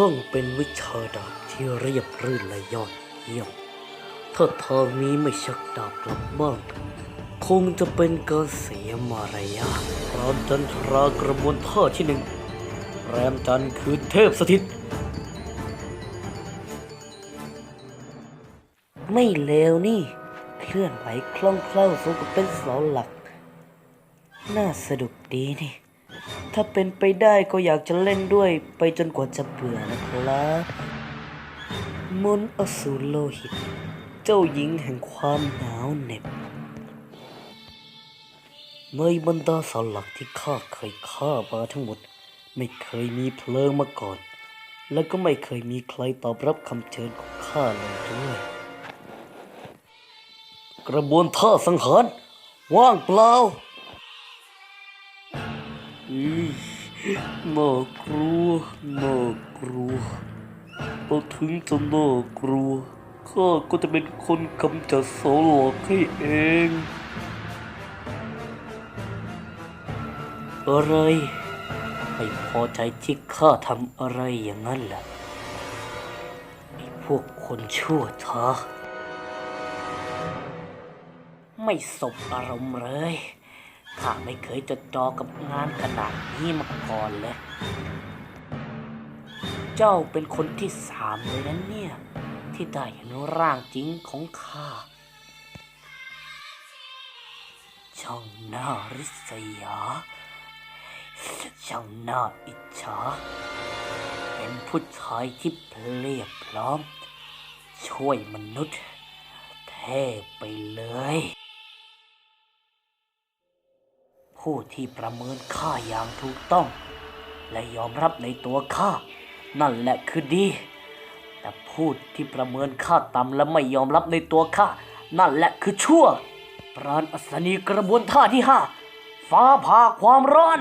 ช่างเป็นวิชาดาบที่เรียบรื่นและยอดเยี่ยม ถ้าทางนี้ไม่ชักดาบกลับบ้างคงจะเป็นการเสียมารยาทรานจันทรากระบวนท่าที่หนึ่ง แรมจันคือเทพสถิต ไม่เลวนี่ เคลื่อนไหวคล่องแคล่วสมกับเป็นเสาหลัก น่าสนุกดีนี่ ถ้าเป็นไปได้ก็อยากจะเล่นด้วยไปจนกว่าจะเบื่อนะครับมนอสูรโลหิต เจ้าหญิงแห่งความหนาวเหน็บในบรรดาเสาหลักที่ข้าเคยฆ่ามาทั้งหมด ไม่เคยมีเพลิงมาก่อน และก็ไม่เคยมีใครตอบรับคำเชิญของข้าเลยด้วย กระบวนท่าสังหารว่างเปล่า น่ากลัวน่ากลัวเราถึงจะน่ากลัวข้าก็จะเป็นคนกำจัดโสหลอกให้เอง อะไรไม่พอใจที่ข้าทำอะไรอย่างนั้นล่ะไอ้พวกคนชั่วช้าไม่สบอารมณ์เลย ข้าไม่เคยจดจอกับงานขนาดนี้มาก่อนเลย เจ้าเป็นคนที่สามเลยนะเนี่ย ที่ได้เห็นร่างจริงของข้า ช่างน่าริษยา ช่างน่าอิจฉา เป็นผู้ชายที่เพลียบพร้อม ช่วยมนุษย์ เทพไปเลย ผู้ที่ประเมินค่าอย่างถูกต้อง และยอมรับในตัวข้า นั่นแหละคือดี แต่ผู้ที่ประเมินค่าต่ำและไม่ยอมรับในตัวข้า นั่นแหละคือชั่ว ปราณอัศนีกระบวนท่าที่ห้าฟ้าผ่าความร้อน